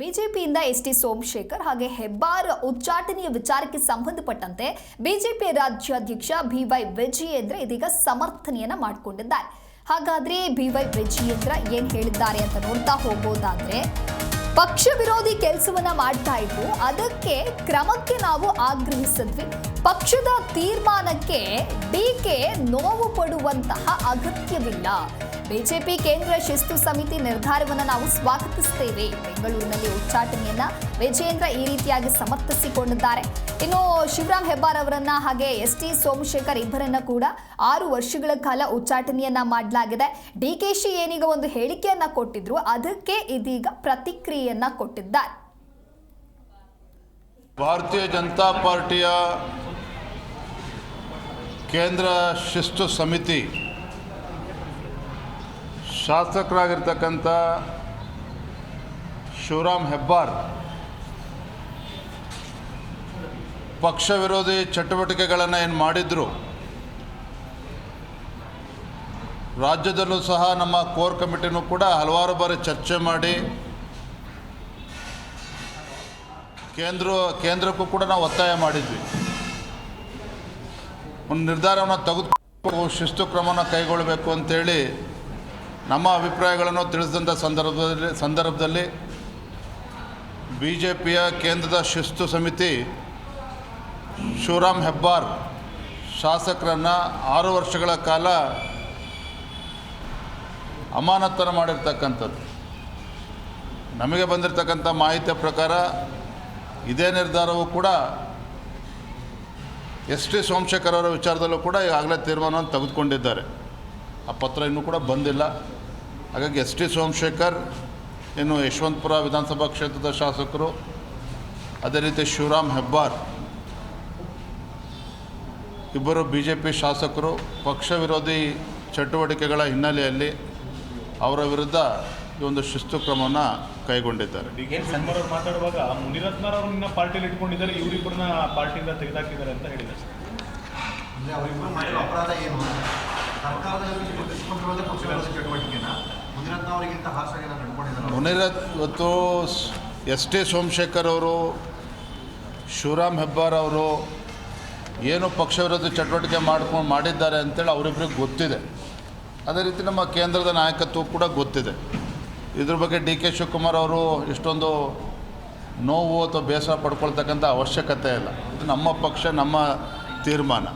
ಬಿಜೆಪಿಯಿಂದ S T Somashekar ಹಾಗೆ ಹೆಬ್ಬಾರ್ ಉಚ್ಚಾಟನೆಯ ವಿಚಾರಕ್ಕೆ ಸಂಬಂಧಪಟ್ಟಂತೆ ಬಿಜೆಪಿ ರಾಜ್ಯಾಧ್ಯಕ್ಷ ಬಿ ವೈ ವಿಜಯೇಂದ್ರ ಇದೀಗ ಸಮರ್ಥನೆಯನ್ನ ಮಾಡಿಕೊಂಡಿದ್ದಾರೆ. ಹಾಗಾದ್ರೆ ಬಿವೈ ವಿಜಯೇಂದ್ರ ಏನ್ ಹೇಳಿದ್ದಾರೆ ಅಂತ ನೋಡ್ತಾ ಹೋಗೋದಾದ್ರೆ ಪಕ್ಷ ವಿರೋಧಿ ಕೆಲಸವನ್ನ ಮಾಡ್ತಾ ಇದ್ದು ಅದಕ್ಕೆ ಕ್ರಮಕ್ಕೆ ನಾವು ಆಗ್ರಹಿಸಿದ್ವಿ. ಪಕ್ಷದ ತೀರ್ಮಾನಕ್ಕೆ ಡಿಕೆ ನೋವು ಪಡುವಂತಹ ಅಗತ್ಯವಿಲ್ಲ. ಬಿಜೆಪಿ ಕೇಂದ್ರ ಶಿಸ್ತು ಸಮಿತಿ ನಿರ್ಧಾರವನ್ನು ನಾವು ಸ್ವಾಗತಿಸುತ್ತೇವೆ. ಬೆಂಗಳೂರಿನಲ್ಲಿ ಉಚ್ಚಾಟನೆಯನ್ನ ವಿಜಯೇಂದ್ರ ಈ ರೀತಿಯಾಗಿ ಸಮರ್ಥಿಸಿಕೊಂಡಿದ್ದಾರೆ. ಇನ್ನು ಶಿವರಾಮ್ ಹೆಬ್ಬಾರ್ ಅವರನ್ನ ಹಾಗೆ ಎಸ್ ಟಿ ಸೋಮಶೇಖರ್ ಇಬ್ಬರನ್ನ ಕೂಡ ಆರು ವರ್ಷಗಳ ಕಾಲ ಉಚ್ಚಾಟನೆಯನ್ನ ಮಾಡಲಾಗಿದೆ. ಡಿ ಕೆ ಶಿ ಏನೀಗ ಒಂದು ಹೇಳಿಕೆಯನ್ನ ಕೊಟ್ಟಿದ್ರು, ಅದಕ್ಕೆ ಇದೀಗ ಪ್ರತಿಕ್ರಿಯೆಯನ್ನ ಕೊಟ್ಟಿದ್ದಾರೆ. ಭಾರತೀಯ ಜನತಾ ಪಾರ್ಟಿಯ ಕೇಂದ್ರ ಶಿಸ್ತು ಸಮಿತಿ ಶಾಸಕರಾಗಿರ್ತಕ್ಕಂಥ ಶಿವರಾಮ್ ಹೆಬ್ಬಾರ್ ಪಕ್ಷ ವಿರೋಧಿ ಚಟುವಟಿಕೆಗಳನ್ನು ಏನು ಮಾಡಿದ್ರು, ರಾಜ್ಯದಲ್ಲೂ ಸಹ ನಮ್ಮ ಕೋರ್ ಕಮಿಟಿನೂ ಕೂಡ ಹಲವಾರು ಬಾರಿ ಚರ್ಚೆ ಮಾಡಿ, ಕೇಂದ್ರ, ಕೇಂದ್ರಕ್ಕೂ ಕೂಡ ನಾವು ಒತ್ತಾಯ ಮಾಡಿದ್ವಿ. ಒಂದು ನಿರ್ಧಾರವನ್ನು ತೆಗೆದುಕೊಂಡು ಶಿಸ್ತು ಕ್ರಮವನ್ನು ಕೈಗೊಳ್ಳಬೇಕು ಅಂತೇಳಿ ನಮ್ಮ ಅಭಿಪ್ರಾಯಗಳನ್ನು ತಿಳಿಸಿದಂಥ ಸಂದರ್ಭದಲ್ಲಿ ಸಂದರ್ಭದಲ್ಲಿ ಬಿ ಜೆ ಪಿಯ ಕೇಂದ್ರದ ಶಿಸ್ತು ಸಮಿತಿ ಶಿವರಾಮ್ ಹೆಬ್ಬಾರ್ ಶಾಸಕರನ್ನು ಆರು ವರ್ಷಗಳ ಕಾಲ ಅಮಾನತನ ಮಾಡಿರ್ತಕ್ಕಂಥದ್ದು. ನಮಗೆ ಬಂದಿರತಕ್ಕಂಥ ಮಾಹಿತಿಯ ಪ್ರಕಾರ ಇದೇ ನಿರ್ಧಾರವು ಕೂಡ ಎಸ್ ಟಿ ಸೋಮಶೇಖರ್ ಅವರ ವಿಚಾರದಲ್ಲೂ ಕೂಡ ಈಗಾಗಲೇ ತೀರ್ಮಾನವನ್ನು ತೆಗೆದುಕೊಂಡಿದ್ದಾರೆ. ಆ ಪತ್ರ ಇನ್ನೂ ಕೂಡ ಬಂದಿಲ್ಲ. ಹಾಗಾಗಿ ಎಸ್ ಟಿ ಸೋಮಶೇಖರ್ ಇನ್ನು ಯಶವಂತಪುರ ವಿಧಾನಸಭಾ ಕ್ಷೇತ್ರದ ಶಾಸಕರು ಅದೇ ರೀತಿ ಶಿವರಾಮ್ ಹೆಬ್ಬಾರ್ ಇಬ್ಬರು ಬಿ ಜೆ ಪಿ ಶಾಸಕರು ಪಕ್ಷ ವಿರೋಧಿ ಚಟುವಟಿಕೆಗಳ ಹಿನ್ನೆಲೆಯಲ್ಲಿ ಅವರ ವಿರುದ್ಧ ಈ ಒಂದು ಶಿಸ್ತು ಕ್ರಮವನ್ನು ಕೈಗೊಂಡಿದ್ದಾರೆ. ಮಾತಾಡುವಾಗ ಮುನಿರತ್ನರ್ ಅವ್ರನ್ನ ಪಾರ್ಟಿಯಲ್ಲಿ ಇಟ್ಕೊಂಡಿದ್ದಾರೆ ಇವರಿಬ್ಬರನ್ನ ಪಾರ್ಟಿಯಿಂದ ತೆಗೆದಾಕಿದ್ದಾರೆ ಅಂತ ಹೇಳಿದ್ದಾರೆ. ಮುನಿರತ್ ಇವತ್ತು ಎಸ್ ಟಿ ಸೋಮಶೇಖರ್ ಅವರು, ಶಿವರಾಮ್ ಹೆಬ್ಬಾರ್ ಅವರು ಏನು ಪಕ್ಷ ವಿರೋಧ ಚಟುವಟಿಕೆ ಮಾಡ್ಕೊಂಡು ಮಾಡಿದ್ದಾರೆ ಅಂತೇಳಿ ಅವರಿಬ್ಬರಿಗೆ ಗೊತ್ತಿದೆ. ಅದೇ ರೀತಿ ನಮ್ಮ ಕೇಂದ್ರದ ನಾಯಕತ್ವ ಕೂಡ ಗೊತ್ತಿದೆ. ಇದ್ರ ಬಗ್ಗೆ ಡಿ ಕೆ ಶಿವಕುಮಾರ್ ಅವರು ಇಷ್ಟೊಂದು ನೋವು ಅಥವಾ ಬೇಸರ ಪಡ್ಕೊಳ್ತಕ್ಕಂಥ ಅವಶ್ಯಕತೆ ಇಲ್ಲ. ಇದು ನಮ್ಮ ಪಕ್ಷ, ನಮ್ಮ ತೀರ್ಮಾನ.